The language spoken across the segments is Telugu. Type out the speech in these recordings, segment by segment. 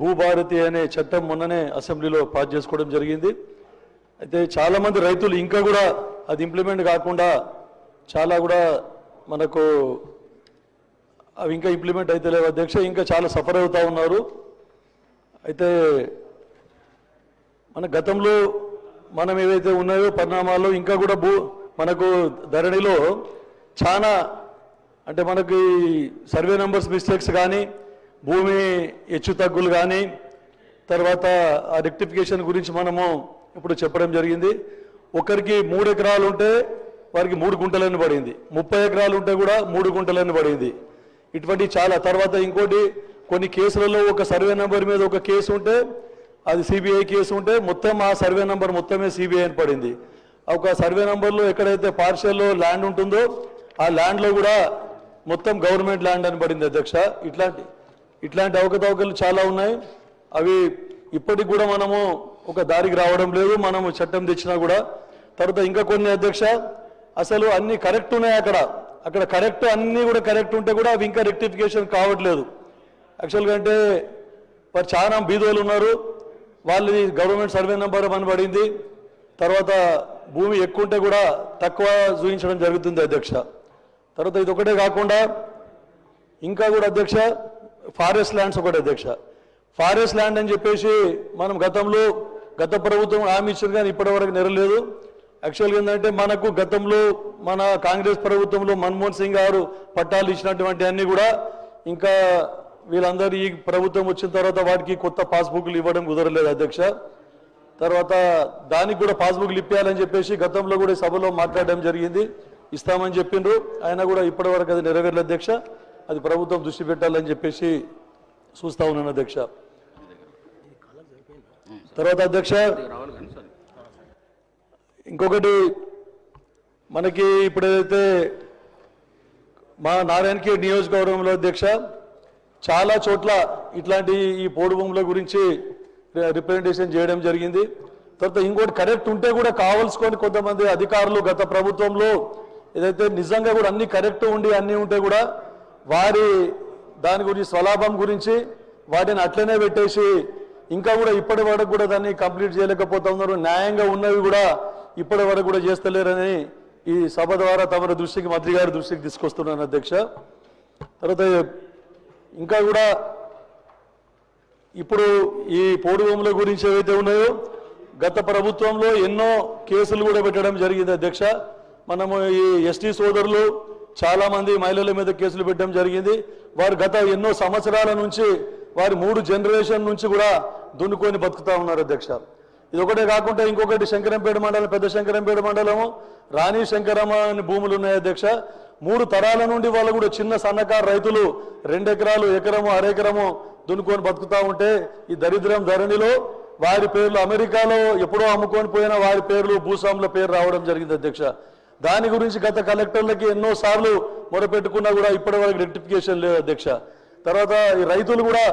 భూభారతి అనే చట్టం మొన్ననే అసెంబ్లీలో పాస్ చేసుకోవడం జరిగింది. అయితే చాలామంది రైతులు ఇంకా కూడా అది ఇంప్లిమెంట్ కాకుండా చాలా కూడా మనకు అవి ఇంకా ఇంప్లిమెంట్ అయితే లేవు. అధ్యక్ష ఇంకా చాలా సఫర్ అవుతూ ఉన్నారు. అయితే మన గతంలో మనం ఏవైతే ఉన్నాయో పరిణామాల్లో ఇంకా కూడా భూ మనకు ధరణిలో చాలా అంటే మనకి సర్వే నెంబర్స్ మిస్టేక్స్ కానీ భూమి హెచ్చు తగ్గులు కానీ తర్వాత ఆ రెక్టిఫికేషన్ గురించి మనము ఇప్పుడు చెప్పడం జరిగింది. ఒకరికి మూడు ఎకరాలు ఉంటే వారికి మూడు గుంటలని పడింది. ముప్పై ఎకరాలు ఉంటే కూడా మూడు గుంటలని పడింది. ఇటువంటి చాలా తర్వాత ఇంకోటి కొన్ని కేసులలో ఒక సర్వే నెంబర్ మీద ఒక కేసు ఉంటే అది సిబిఐ కేసు ఉంటే మొత్తం ఆ సర్వే నెంబర్ మొత్తమే సిబిఐ అని పడింది. ఒక సర్వే నెంబర్లో ఎక్కడైతే పార్షల్లో ల్యాండ్ ఉంటుందో ఆ ల్యాండ్లో కూడా మొత్తం గవర్నమెంట్ ల్యాండ్ అని పడింది అధ్యక్ష. ఇట్లాంటి ఇట్లాంటి అవకతవకలు చాలా ఉన్నాయి. అవి ఇప్పటికి కూడా మనము ఒక దారికి రావడం లేదు. మనము చట్టం తెచ్చినా కూడా. తర్వాత ఇంకా కొన్ని అధ్యక్ష అసలు అన్ని కరెక్ట్ ఉన్నాయి అక్కడ. అక్కడ కరెక్ట్ అన్నీ కూడా కరెక్ట్ ఉంటే కూడా అవి ఇంకా రెక్టిఫికేషన్ కావట్లేదు. యాక్చువల్గా అంటే వారు చాలా బీదోలు ఉన్నారు. వాళ్ళది గవర్నమెంట్ సర్వే నెంబర్ అని పడింది. తర్వాత భూమి ఎక్కువ ఉంటే కూడా తక్కువ చూపించడం జరుగుతుంది అధ్యక్ష. తర్వాత ఇది ఒకటే కాకుండా ఇంకా కూడా అధ్యక్ష ఫారెస్ట్ ల్యాండ్స్ ఒకటి అధ్యక్ష. ఫారెస్ట్ ల్యాండ్ అని చెప్పేసి మనం గతంలో గత ప్రభుత్వం హామీ ఇచ్చింది కానీ ఇప్పటివరకు నెరలేదు యాక్చువల్గా ఏంటంటే మనకు గతంలో మన కాంగ్రెస్ ప్రభుత్వంలో మన్మోహన్ సింగ్ గారు పట్టాలు ఇచ్చినటువంటి అన్నీ కూడా ఇంకా వీళ్ళందరూ ఈ ప్రభుత్వం వచ్చిన తర్వాత వాటికి కొత్త పాస్బుక్లు ఇవ్వడం కుదరలేదు అధ్యక్ష. తర్వాత దానికి కూడా పాస్బుక్లు ఇప్పించాలని చెప్పేసి గతంలో కూడా సభలో మాట్లాడడం జరిగింది. ఇస్తామని చెప్పిండ్రు. ఆయన కూడా ఇప్పటివరకు అది నెరవేరలేదు అధ్యక్ష. అది ప్రభుత్వం దృష్టి పెట్టాలని చెప్పేసి చూస్తా ఉన్నాను అధ్యక్ష. తర్వాత అధ్యక్ష ఇంకొకటి మనకి ఇప్పుడు ఏదైతే మా నారాయణకి నియోజకవర్గంలో అధ్యక్ష చాలా చోట్ల ఇట్లాంటి ఈ పోడు భూముల గురించి రిప్రజెంటేషన్ చేయడం జరిగింది. తర్వాత ఇంకోటి కరెక్ట్ ఉంటే కూడా కావాల్సుకొని కొంతమంది అధికారులు గత ప్రభుత్వంలో ఏదైతే నిజంగా కూడా అన్ని కరెక్ట్ ఉండి అన్నీ ఉంటే కూడా వారి దాని గురించి స్వలాభం గురించి వాటిని అట్లనే పెట్టేసి ఇంకా కూడా ఇప్పటి వరకు కూడా దాన్ని కంప్లీట్ చేయలేకపోతా ఉన్నారు న్యాయంగా ఉన్నవి కూడా ఇప్పటి వరకు కూడా చేస్తలేరని ఈ సభ ద్వారా తమ దృష్టికి మంత్రి గారి దృష్టికి తీసుకొస్తున్నాను అధ్యక్ష. తర్వాత ఇంకా కూడా ఇప్పుడు ఈ పోడు భూముల గురించి ఏవైతే ఉన్నాయో గత ప్రభుత్వంలో ఎన్నో కేసులు కూడా పెట్టడం జరిగింది అధ్యక్ష. మనము ఈ ఎస్టీ సోదరులు చాలామంది మహిళల మీద కేసులు పెట్టడం జరిగింది. వారు గత ఎన్నో సంవత్సరాల నుంచి వారి మూడు జనరేషన్ నుంచి కూడా దున్నుకొని బతుకుతా ఉన్నారు అధ్యక్ష. ఇది ఒకటే కాకుండా ఇంకొకటి శంకరంపేట మండలం పెద్ద శంకరంపేట మండలము రాణి శంకరమ్మ అని భూములు ఉన్నాయి అధ్యక్ష. మూడు తరాల నుండి వాళ్ళు కూడా చిన్న సన్నకారు రైతులు రెండు ఎకరాలు ఎకరము అరెకరము దున్నుకొని బతుకుతా ఉంటే ఈ దరిద్రం ధరణిలో వారి పేర్లు అమెరికాలో ఎప్పుడో అమ్ముకొని పోయిన వారి పేర్లు భూస్వాముల పేరు రావడం జరిగింది అధ్యక్ష. దాని గురించి గత కలెక్టర్లకి ఎన్నో సార్లు మొరపెట్టుకున్నా కూడా ఇప్పటి వరకు రెక్టిఫికేషన్ లేదు అధ్యక్ష. తర్వాత ఈ రైతులు కూడా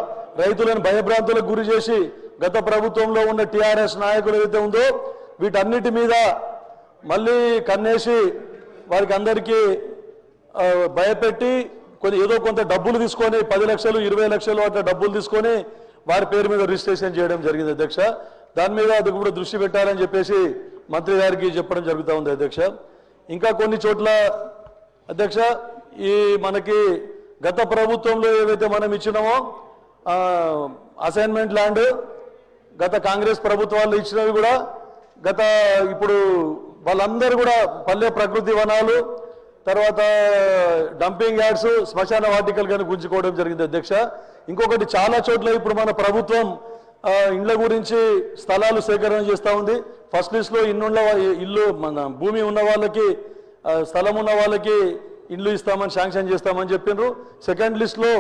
రైతులను భయభ్రాంతులకు గురి చేసి గత ప్రభుత్వంలో ఉన్న టీఆర్ఎస్ నాయకులు ఏదైతే ఉందో వీటన్నిటి మీద మళ్ళీ కన్నేసి వారికి అందరికీ భయపెట్టి కొన్ని ఏదో కొంత డబ్బులు తీసుకొని పది లక్షలు ఇరవై లక్షలు అట్లా డబ్బులు తీసుకొని వారి పేరు మీద రిజిస్ట్రేషన్ చేయడం జరిగింది అధ్యక్ష. దాని మీద అది కూడా దృష్టి పెట్టాలని చెప్పేసి మంత్రి గారికి చెప్పడం జరుగుతూ ఉంది అధ్యక్ష. ఇంకా కొన్ని చోట్ల అధ్యక్ష ఈ మనకి గత ప్రభుత్వంలో ఏవైతే మనం ఇచ్చినామో అసైన్మెంట్ ల్యాండ్ గత కాంగ్రెస్ ప్రభుత్వాలు ఇచ్చినవి కూడా గత ఇప్పుడు వాళ్ళందరూ కూడా పల్లె ప్రకృతి వనాలు తర్వాత డంపింగ్ యార్డ్స్ శ్మశాన వాటికలు కానీ గుంజుకోవడం జరిగింది అధ్యక్ష. ఇంకొకటి చాలా చోట్ల ఇప్పుడు మన ప్రభుత్వం ఇండ్ల గురించి స్థలాలు సేకరణ చేస్తూ ఉంది. ఫస్ట్ లిస్ట్లో ఇన్నుండ ఇల్లు మన భూమి ఉన్న వాళ్ళకి స్థలం ఉన్న వాళ్ళకి ఇల్లు ఇస్తామని శాంక్షన్ చేస్తామని చెప్పిండ్రు సెకండ్ లిస్ట్లో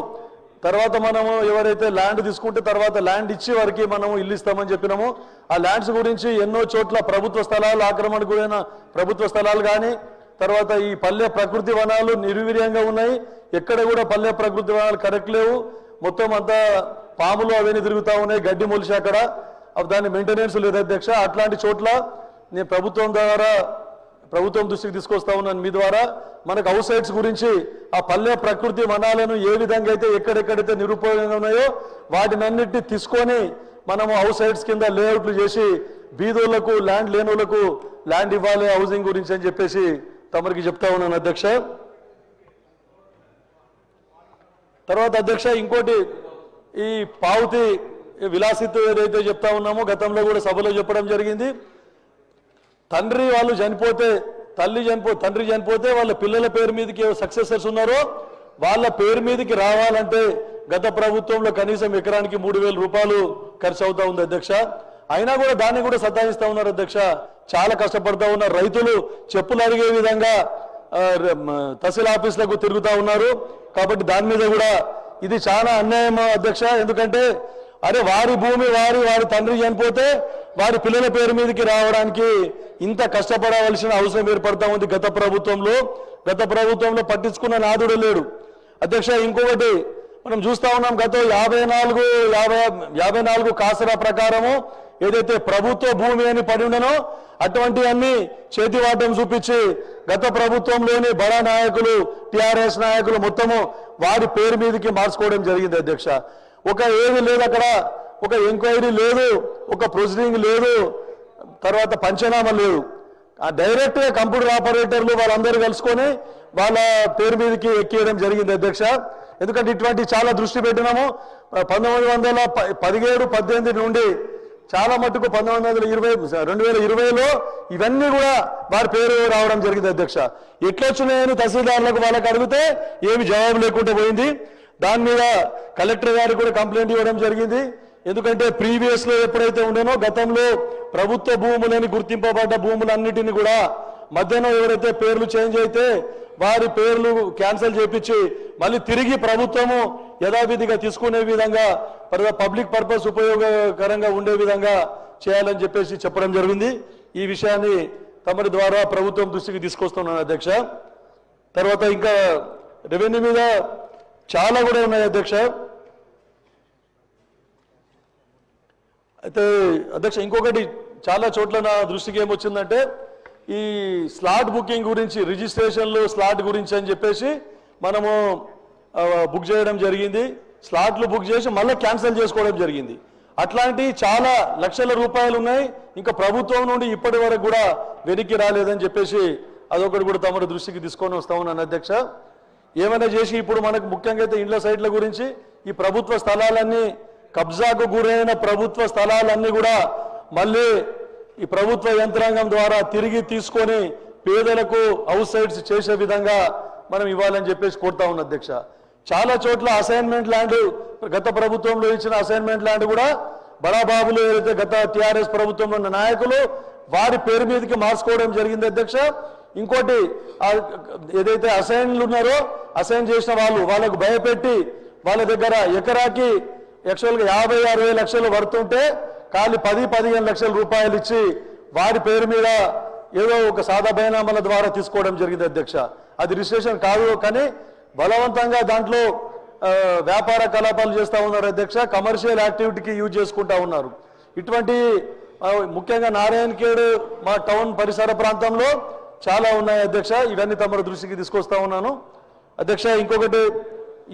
తర్వాత మనము ఎవరైతే ల్యాండ్ తీసుకుంటే తర్వాత ల్యాండ్ ఇచ్చి వారికి మనము ఇల్లు ఇస్తామని చెప్పినాము. ఆ ల్యాండ్స్ గురించి ఎన్నో చోట్ల ప్రభుత్వ స్థలాలు ఆక్రమణ గురైన ప్రభుత్వ స్థలాలు కానీ తర్వాత ఈ పల్లె ప్రకృతి వనాలు నిర్వీర్యంగా ఉన్నాయి. ఎక్కడ కూడా పల్లె ప్రకృతి వనాలు కరెక్ట్ లేవు. మొత్తం అంతా పాములు అవన్నీ తిరుగుతా ఉన్నాయి గడ్డి మొలిచి అక్కడ. అవి దాని మెయింటెనెన్స్ లేదు అధ్యక్ష. అట్లాంటి చోట్ల నేను ప్రభుత్వం ద్వారా ప్రభుత్వం దృష్టికి తీసుకొస్తా ఉన్నాను. మీ ద్వారా మనకు హౌస్ సైడ్స్ గురించి ఆ పల్లె ప్రకృతి వనాలను ఏ విధంగా అయితే ఎక్కడెక్కడైతే నిరుపయోగంగా ఉన్నాయో వాటినన్నిటిని తీసుకొని మనము హౌస్ సైడ్స్ కింద లేఅవుట్లు చేసి బీదోళ్ళకు ల్యాండ్ లేనోళ్ళకు ల్యాండ్ ఇవ్వాలి హౌసింగ్ గురించి అని చెప్పేసి తమరికి చెప్తా ఉన్నాను అధ్యక్ష. తర్వాత అధ్యక్ష ఇంకోటి ఈ పావుతి విలాసిత్ ఏదైతే చెప్తా ఉన్నామో గతంలో కూడా సభలో చెప్పడం జరిగింది. తండ్రి వాళ్ళు చనిపోతే తల్లి చనిపో తండ్రి చనిపోతే వాళ్ళ పిల్లల పేరు మీదకి సక్సెసర్స్ ఉన్నారో వాళ్ళ పేరు మీదకి రావాలంటే గత ప్రభుత్వంలో కనీసం ఎకరానికి మూడు వేల రూపాయలు ఖర్చు అవుతా ఉంది అధ్యక్ష. అయినా కూడా దాన్ని కూడా సతాయిస్తా ఉన్నారు అధ్యక్ష. చాలా కష్టపడతా ఉన్నారు రైతులు చెప్పులు అడిగే విధంగా తహసీల్ ఆఫీసులకు తిరుగుతా ఉన్నారు. కాబట్టి దాని మీద కూడా ఇది చాలా అన్యాయం అధ్యక్ష? ఎందుకంటే అరే వారి భూమి వారి వారి తండ్రి చనిపోతే వారి పిల్లల పేరు మీదకి రావడానికి ఇంత కష్టపడవలసిన అవసరం ఏర్పడతా ఉంది గత ప్రభుత్వంలో. గత ప్రభుత్వంలో పట్టించుకున్న నాదుడు లేడు. అధ్యక్ష ఇంకొకటి మనం చూస్తా ఉన్నాం గత యాభై నాలుగు యాభై యాభై నాలుగు కాసరా ప్రకారము ఏదైతే ప్రభుత్వ భూమి అని పడి ఉండనో అటువంటి అన్ని చేతివాటం చూపించి గత ప్రభుత్వంలోని బడా నాయకులు టిఆర్ఎస్ నాయకులు మొత్తము వారి పేరు మీదకి మార్చుకోవడం జరిగింది అధ్యక్ష. ఒక ఏది లేదు అక్కడ ఒక ఎంక్వైరీ లేదు ఒక ప్రొసీడింగ్ లేదు తర్వాత పంచనామా లేదు. ఆ డైరెక్ట్గా కంప్యూటర్ ఆపరేటర్లు వాళ్ళందరూ కలుసుకొని వాళ్ళ పేరు మీదకి ఎక్కియడం జరిగింది అధ్యక్ష. ఎందుకంటే ఇటువంటి చాలా దృష్టి పెట్టినాము. పంతొమ్మిది వందల ప- పదిహేడు పద్దెనిమిది నుండి చాలా మట్టుకు పంతొమ్మిది వందల ఇరవై రెండు వేల ఇరవైలో ఇవన్నీ కూడా వారి పేరు రావడం జరిగింది అధ్యక్ష. ఎట్లొచ్చినాయని తహసీల్దార్లకు వాళ్ళకి అడిగితే ఏమి జవాబు లేకుండా పోయింది. దాని మీద కలెక్టర్ గారికి కూడా కంప్లైంట్ ఇవ్వడం జరిగింది. ఎందుకంటే ప్రీవియస్లో ఎప్పుడైతే ఉండేనో గతంలో ప్రభుత్వ భూములని గుర్తింపబడ్డ భూములన్నిటిని కూడా మధ్యాహ్నం ఎవరైతే పేర్లు చేంజ్ అయితే వారి పేర్లు క్యాన్సిల్ చేపించి మళ్ళీ తిరిగి ప్రభుత్వము యథావిధిగా తీసుకునే విధంగా పబ్లిక్ పర్పస్ ఉపయోగకరంగా ఉండే విధంగా చేయాలని చెప్పేసి చెప్పడం జరిగింది. ఈ విషయాన్ని తమరి ద్వారా ప్రభుత్వం దృష్టికి తీసుకొస్తున్నాను అధ్యక్ష. తర్వాత ఇంకా రెవెన్యూ మీద చాలా కూడా ఉన్నాయి అధ్యక్ష. అయితే అధ్యక్ష ఇంకొకటి చాలా చోట్ల నా దృష్టికి ఏమొచ్చిందంటే ఈ స్లాట్ బుకింగ్ గురించి రిజిస్ట్రేషన్లు స్లాట్ గురించి అని చెప్పేసి మనము బుక్ చేయడం జరిగింది. స్లాట్లు బుక్ చేసి మళ్ళీ క్యాన్సిల్ చేసుకోవడం జరిగింది. అట్లాంటి చాలా లక్షల రూపాయలు ఉన్నాయి. ఇంకా ప్రభుత్వం నుండి ఇప్పటి వరకు కూడా వెనక్కి రాలేదని చెప్పేసి అదొకటి కూడా తమరి దృష్టికి తీసుకొని వస్తా ఉన్నాను అధ్యక్ష. ఏమైనా చేసి ఇప్పుడు మనకు ముఖ్యంగా అయితే ఇండ్ల సైట్ల గురించి ఈ ప్రభుత్వ స్థలాలన్నీ కబ్జాకు గురైన ప్రభుత్వ స్థలాలన్నీ కూడా మళ్ళీ ఈ ప్రభుత్వ యంత్రాంగం ద్వారా తిరిగి తీసుకొని పేదలకు అవుట్ సైడ్స్ చేసే విధంగా మనం ఇవ్వాలని చెప్పేసి కోరుతా ఉన్న అధ్యక్ష. చాలా చోట్ల అసైన్మెంట్ ల్యాండ్ గత ప్రభుత్వంలో ఇచ్చిన అసైన్మెంట్ ల్యాండ్ కూడా బడాబాబులు ఏదైతే గత టిఆర్ఎస్ ప్రభుత్వంలో ఉన్న నాయకులు వారి పేరు మీదకి మార్చుకోవడం జరిగింది అధ్యక్ష. ఇంకోటి ఏదైతే అసైన్లు ఉన్నారో అసైన్ చేసిన వాళ్ళు వాళ్ళకు భయపెట్టి వాళ్ళ దగ్గర ఎకరాకి యాక్చువల్గా యాభై అరవై లక్షలు పడుతుంటే ఖాళీ పది పదిహేను లక్షల రూపాయలు ఇచ్చి వారి పేరు మీద ఏదో ఒక సాదా బైనామాల ద్వారా తీసుకోవడం జరిగింది అధ్యక్ష. అది రిజిస్ట్రేషన్ కాదు కానీ బలవంతంగా దాంట్లో వ్యాపార కలాపాలు చేస్తూ ఉన్నారు అధ్యక్ష. కమర్షియల్ యాక్టివిటీకి యూజ్ చేసుకుంటా ఉన్నారు. ఇటువంటి ముఖ్యంగా నారాయణ ఖేడ్ మా టౌన్ పరిసర ప్రాంతంలో చాలా ఉన్నాయి అధ్యక్ష. ఇవన్నీ తమ దృష్టికి తీసుకొస్తా ఉన్నాను. అధ్యక్ష ఇంకొకటి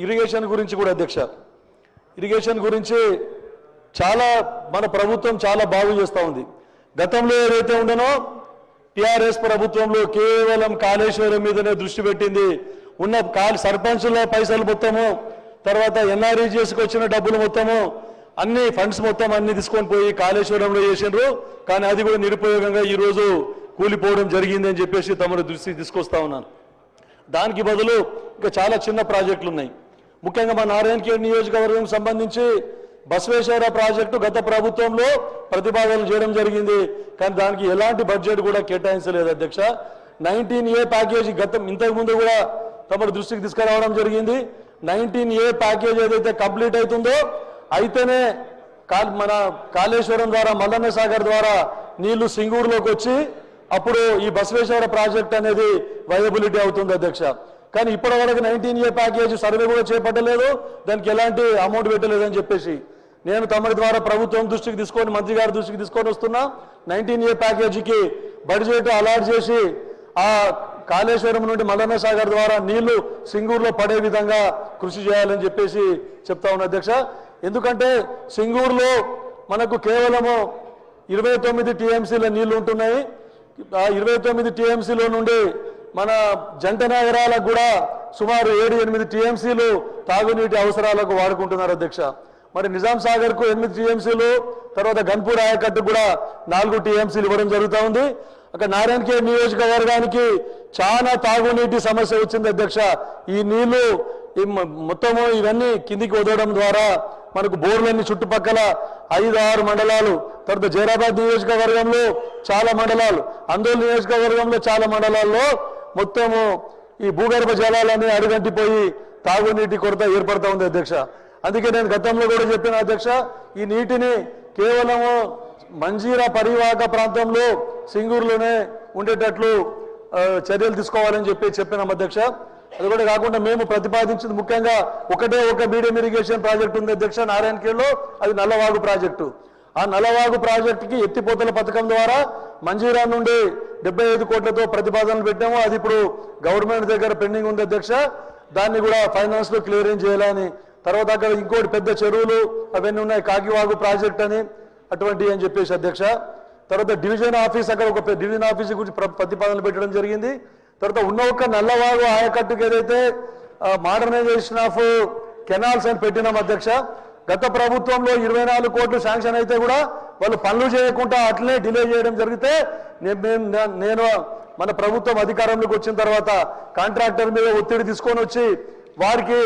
ఇరిగేషన్ గురించి కూడా అధ్యక్ష. ఇరిగేషన్ గురించి చాలా మన ప్రభుత్వం చాలా బాగు చేస్తూ ఉంది. గతంలో ఏదైతే ఉండనో టిఆర్ఎస్ ప్రభుత్వంలో కేవలం కాళేశ్వరం మీదనే దృష్టి పెట్టింది ఉన్న కాలు సర్పంచుల పైసలు మొత్తము తర్వాత ఎన్ఆర్ఈజిఎస్కి వచ్చిన డబ్బులు మొత్తము అన్ని ఫండ్స్ మొత్తం అన్ని తీసుకొని పోయి కాళేశ్వరంలో చేసినారు కానీ అది కూడా నిరుపయోగంగా ఈరోజు కూలిపోవడం జరిగిందని చెప్పేసి తమను దృష్టికి తీసుకొస్తా ఉన్నాను. దానికి బదులు ఇంకా చాలా చిన్న ప్రాజెక్టులు ఉన్నాయి. ముఖ్యంగా మా నారాయణ ఖేడ్ నియోజకవర్గం సంబంధించి బసవేశ్వర ప్రాజెక్టు గత ప్రభుత్వంలో ప్రతిపాదనలు చేయడం జరిగింది. కానీ దానికి ఎలాంటి బడ్జెట్ కూడా కేటాయించలేదు అధ్యక్ష. నైన్టీన్ ఏ ప్యాకేజీ గతం ఇంతకు ముందు కూడా తమ దృష్టికి తీసుకురావడం జరిగింది. నైన్టీన్ ఏ ప్యాకేజ్ ఏదైతే కంప్లీట్ అవుతుందో అయితేనే కా- మన కాళేశ్వరం ద్వారా మల్లన్న సాగర్ ద్వారా నీళ్ళు సింగూరులోకి వచ్చి అప్పుడు ఈ బసవేశ్వర ప్రాజెక్ట్ అనేది వైయబిలిటీ అవుతుంది అధ్యక్ష. కానీ ఇప్పటి వరకు నైన్టీన్ ఏ ప్యాకేజ్ సర్వే కూడా చేపట్టలేదు. దానికి ఎలాంటి అమౌంట్ పెట్టలేదని చెప్పేసి. నేను తమరి ద్వారా ప్రభుత్వం దృష్టికి తీసుకొని మంత్రి గారి దృష్టికి తీసుకొని వస్తున్నా నైన్టీన్ ఏ ప్యాకేజీకి బడ్జెట్ అలాట్ చేసి ఆ కాళేశ్వరం నుండి మల్లన్న సాగర్ ద్వారా నీళ్ళు సింగూరులో పడే విధంగా కృషి చేయాలని చెప్పేసి చెప్తా ఉన్నా అధ్యక్ష. ఎందుకంటే సింగూరులో మనకు కేవలము ఇరవై తొమ్మిది టీఎంసీల నీళ్ళు ఉంటున్నాయి. ఆ ఇరవై తొమ్మిది టీఎంసీలో నుండి మన జంట నగరాలకు కూడా సుమారు ఏడు ఎనిమిది టీఎంసీలు తాగునీటి అవసరాలకు వాడుకుంటున్నారు అధ్యక్ష. మరి నిజాం సాగర్కు ఎనిమిది టీఎంసీలు తర్వాత గన్పూర్ ఆయకట్టు కూడా నాలుగు టీఎంసీలు ఇవ్వడం జరుగుతూ ఉంది. అక్కడ నారాయణకే నియోజకవర్గానికి చాలా తాగునీటి సమస్య వచ్చింది అధ్యక్ష. ఈ నీళ్ళు ఈ మొత్తము ఇవన్నీ కిందికి వదలడం ద్వారా మనకు బోర్లన్నీ చుట్టుపక్కల ఐదు ఆరు మండలాలు తర్వాత జైరాబాద్ నియోజకవర్గంలో చాలా మండలాలు అందోల్ నియోజకవర్గంలో చాలా మండలాల్లో మొత్తము ఈ భూగర్భ జలాలన్నీ అడుగంటిపోయి తాగునీటి కొరత ఏర్పడతా ఉంది అధ్యక్ష. అందుకే నేను గతంలో కూడా చెప్పిన అధ్యక్ష ఈ నీటిని కేవలము మంజీరా పరివాహక ప్రాంతంలో సింగూరులోనే ఉండేటట్లు చర్యలు తీసుకోవాలని చెప్పి చెప్పినాం అధ్యక్ష. అది కూడా కాకుండా మేము ప్రతిపాదించింది ముఖ్యంగా ఒకటే ఒక మీడియం ఇరిగేషన్ ప్రాజెక్ట్ ఉంది అధ్యక్ష నారాయణఖేడ్లో అది నల్లవాగు ప్రాజెక్టు. ఆ నల్లవాగు ప్రాజెక్టుకి ఎత్తిపోతల పథకం ద్వారా మంజీరా నుండి డెబ్బై ఐదు కోట్లతో ప్రతిపాదనలు పెట్టాము. అది ఇప్పుడు గవర్నమెంట్ దగ్గర పెండింగ్ ఉంది అధ్యక్ష. దాన్ని కూడా ఫైనాన్స్లో క్లియరింగ్ చేయాలని తర్వాత అక్కడ ఇంకోటి పెద్ద చెరువులు అవన్నీ ఉన్నాయి కాకివాగు ప్రాజెక్ట్ అని అటువంటివి అని చెప్పేసి అధ్యక్ష. తర్వాత డివిజన్ ఆఫీస్ అక్కడ ఒక పెద్ద డివిజన్ ఆఫీస్ గురించి ప్రతిపాదనలు పెట్టడం జరిగింది. తర్వాత ఉన్న ఒక నల్లవాగు ఆయకట్టుకు ఏదైతే మోడర్నైజేషన్ ఆఫ్ కెనాల్స్ అని పెట్టినాం అధ్యక్ష గత ప్రభుత్వంలో ఇరవై నాలుగు కోట్లు శాంక్షన్ అయితే కూడా వాళ్ళు పనులు చేయకుండా అట్లనే డిలే చేయడం జరిగితే నేను మన ప్రభుత్వం అధికారంలోకి వచ్చిన తర్వాత కాంట్రాక్టర్ మీద ఒత్తిడి తీసుకొని వచ్చి వారికి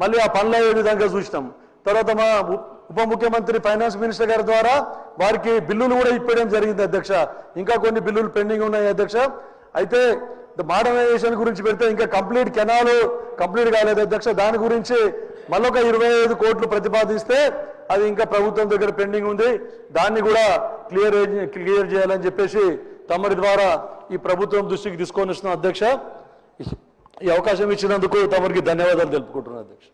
మళ్ళీ ఆ పనులు అయ్యే విధంగా చూసినాం. తర్వాత మా ఉప ముఖ్యమంత్రి ఫైనాన్స్ మినిస్టర్ గారి ద్వారా వారికి బిల్లులు కూడా ఇప్పేయడం జరిగింది అధ్యక్ష. ఇంకా కొన్ని బిల్లులు పెండింగ్ ఉన్నాయి అధ్యక్ష. అయితే మోడర్నైజేషన్ గురించి పెడితే ఇంకా కంప్లీట్ కెనాలు కంప్లీట్ కాలేదు అధ్యక్ష. దాని గురించి మళ్ళొక ఇరవై ఐదు కోట్లు ప్రతిపాదిస్తే అది ఇంకా ప్రభుత్వం దగ్గర పెండింగ్ ఉంది. దాన్ని కూడా క్లియర్ క్లియర్ చేయాలని చెప్పేసి తమరి ద్వారా ఈ ప్రభుత్వం దృష్టికి తీసుకొని వస్తున్నాం అధ్యక్ష. ఈ అవకాశం ఇచ్చినందుకు తమరికి ధన్యవాదాలు తెలుపుకుంటున్నాను అధ్యక్ష.